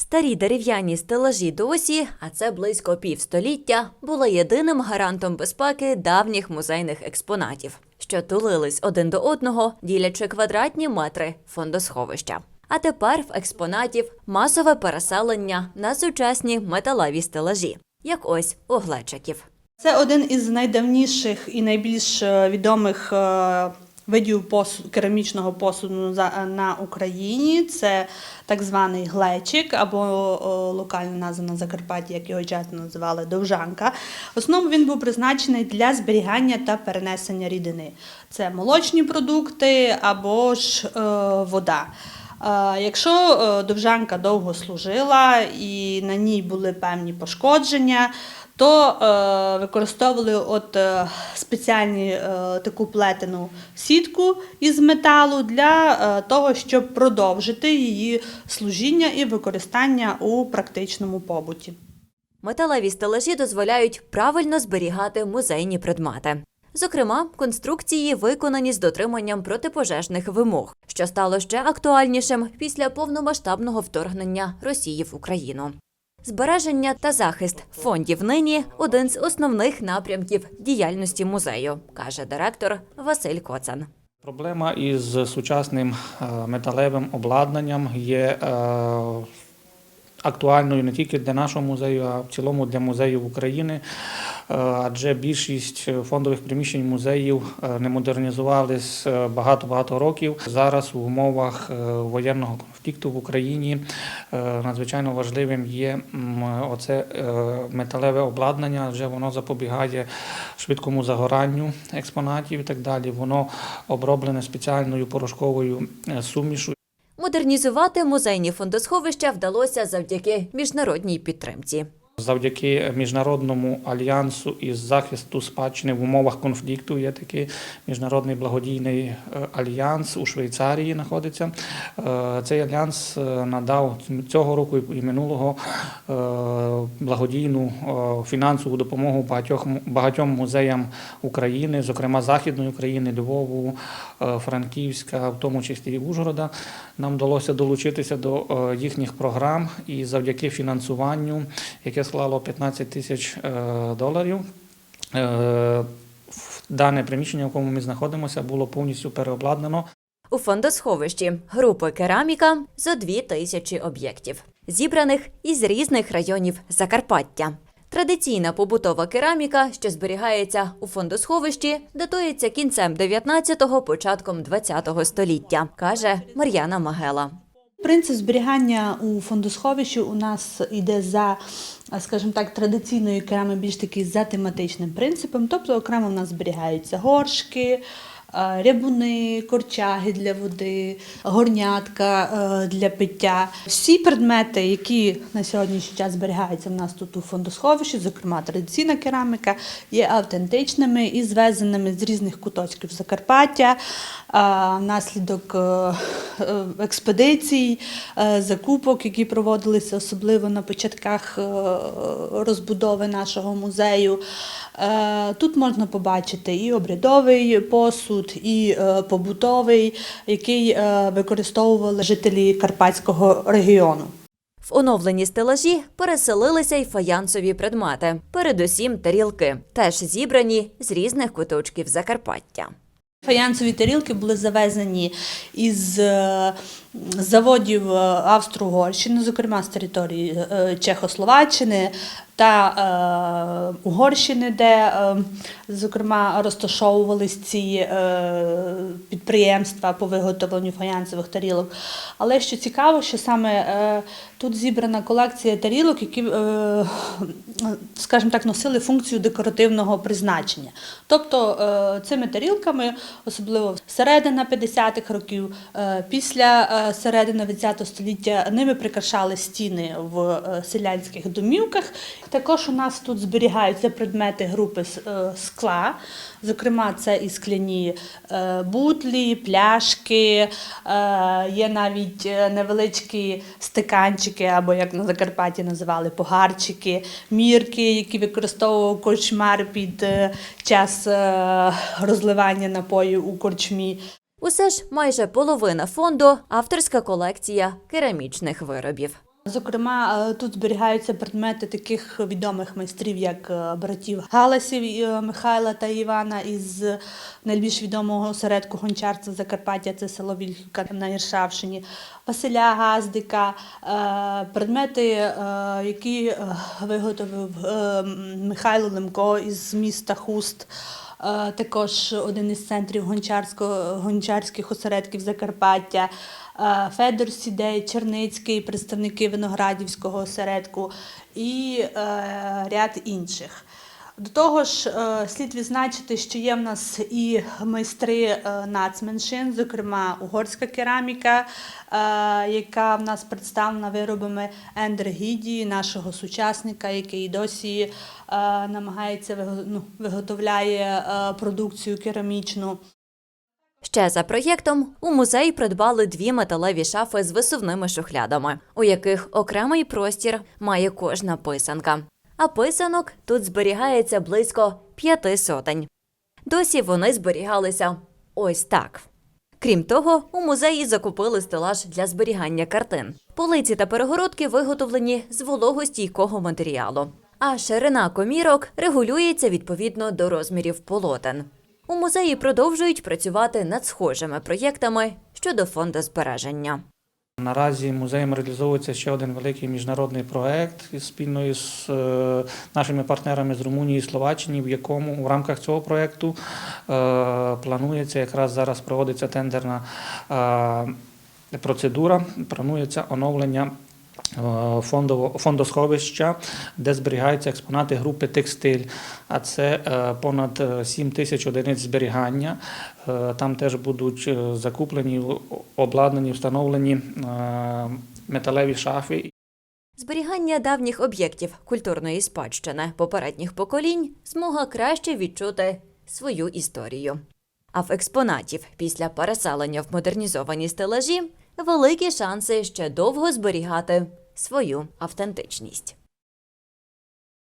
Старі дерев'яні стелажі досі, а це близько півстоліття, були єдиним гарантом безпеки давніх музейних експонатів, що тулились один до одного, ділячи квадратні метри фондосховища. А тепер в експонатів масове переселення на сучасні металеві стелажі, як ось у глечиків. Це один із найдавніших і найбільш е, відомих е, видів посуду, керамічного посуду на Україні. Це так званий глечик або локальна назва на Закарпатті, як його часто називали довжанка. В основному він був призначений для зберігання та перенесення рідини. Це молочні продукти або ж е, вода. Е, Якщо е, довжанка довго служила і на ній були певні пошкодження, то е, використовували от е, спеціальні е, таку плетену сітку із металу для е, того, щоб продовжити її служіння і використання у практичному побуті. Металеві стелажі дозволяють правильно зберігати музейні предмети. Зокрема, конструкції виконані з дотриманням протипожежних вимог, що стало ще актуальнішим після повномасштабного вторгнення Росії в Україну. Збереження та захист фондів нині один з основних напрямків діяльності музею, каже директор Василь Коцан. Проблема із сучасним е, металевим обладнанням є е, актуальною не тільки для нашого музею, а в цілому для музеїв України. Е, Адже більшість фондових приміщень музеїв е, не модернізувались е, багато-багато років. Зараз у умовах е, воєнного конфлікту в Україні е, надзвичайно важливим є оце е, металеве обладнання, адже воно запобігає швидкому загоранню експонатів і так далі. Воно оброблене спеціальною порошковою е, сумішу. Модернізувати музейні фондосховища вдалося завдяки міжнародній підтримці. Завдяки міжнародному альянсу із захисту спадщини в умовах конфлікту є такий міжнародний благодійний е, альянс у Швейцарії знаходиться. Е, Цей альянс е, надав цього року і минулого благодійну фінансову допомогу багатьох багатьом музеям України, зокрема Західної України, Львову, Франківська, в тому числі Ужгорода. Нам вдалося долучитися до їхніх програм і завдяки фінансуванню, яке склало 15 тисяч е, доларів. е, Дане приміщення, в якому ми знаходимося, було повністю переобладнано. У фондосховищі групи кераміка зо дві тисячі об'єктів, зібраних із різних районів Закарпаття. Традиційна побутова кераміка, що зберігається у фондосховищі, датується кінцем 19-го, початком 20-го століття, каже Мар'яна Магела. Принцип зберігання у фондосховищі у нас йде за, скажімо так, традиційною керами більш такий за тематичним принципом. Тобто окремо в нас зберігаються горшки, е, рябуни, корчаги для води, горнятка е, для пиття. Всі предмети, які на сьогоднішній час зберігаються в нас тут у фондосховищі, зокрема традиційна кераміка, є автентичними і звезеними з різних куточків Закарпаття. Внаслідок е, е, експедицій, е, закупок, які проводилися особливо на початках е, розбудови нашого музею. Е, Тут можна побачити і обрядовий посуд, і е, побутовий, який е, використовували жителі Карпатського регіону. В оновлені стелажі переселилися й фаянсові предмети, передусім тарілки, теж зібрані з різних куточків Закарпаття. Фаянсові тарілки були завезені із е, заводів е, Австро-Угорщини, зокрема з території е, Чехословаччини та е, Угорщини, де, е, зокрема, розташовувались ці е, підприємства по виготовленню фаянсових тарілок. Але що цікаво, що саме е, тут зібрана колекція тарілок, які, е, скажімо так, носили функцію декоративного призначення. Тобто е, цими тарілками, особливо середина 50-х років, е, після е, середини ХХ століття, ними прикрашали стіни в е, селянських домівках. Також у нас тут зберігаються предмети групи е, скла. Зокрема, це і скляні е, бутлі, пляшки, е, є навіть невеличкі стаканчики, або як на Закарпатті називали погарчики, мірки, які використовував корчмар під час розливання напоїв у корчмі. Усе ж майже половина фонду авторська колекція керамічних виробів. Зокрема, е, тут зберігаються предмети таких відомих майстрів, як е, братів Галасів е, Михайла та Івана із найбільш відомого осередку гончарства Закарпаття, це село Вільхівка на Іршавщині, Василя Газдика, предмети, які виготовив Михайло Лемко із міста Хуст. Також один із центрів гончарського, гончарських осередків Закарпаття. Е, Федор Сідей, Черницький, представники Виноградівського осередку і е, ряд інших. До того ж, е, слід відзначити, що є в нас і майстри нацменшин, зокрема угорська кераміка, яка в нас представлена виробами Ендергідії, нашого сучасника, який досі намагається ну, виготовляє продукцію керамічну. Ще за проєктом у музей придбали дві металеві шафи з висувними шухлядами, у яких окремий простір має кожна писанка. А писанок тут зберігається близько п'яти сотень. Досі вони зберігалися ось так. Крім того, у музеї закупили стелаж для зберігання картин. Полиці та перегородки виготовлені з вологостійкого матеріалу, а ширина комірок регулюється відповідно до розмірів полотен. У музеї продовжують працювати над схожими проєктами щодо фондозбереження. Наразі музеєм реалізовується ще один великий міжнародний проект спільно із е, нашими партнерами з Румунії і Словаччини, в якому в рамках цього проекту е, планується якраз зараз проводиться тендерна е, процедура. Планується оновлення. Е, Фондово фондосховища, де зберігаються експонати групи текстиль, а це е, понад е, 7 тисяч одиниць зберігання. Е, Там теж будуть е, закуплені, обладнані, встановлені е, металеві шафи Зберігання давніх об'єктів культурної спадщини попередніх поколінь змога краще відчути свою історію. А в експонатів після переселення в модернізовані стелажі великі шанси ще довго зберігати свою автентичність.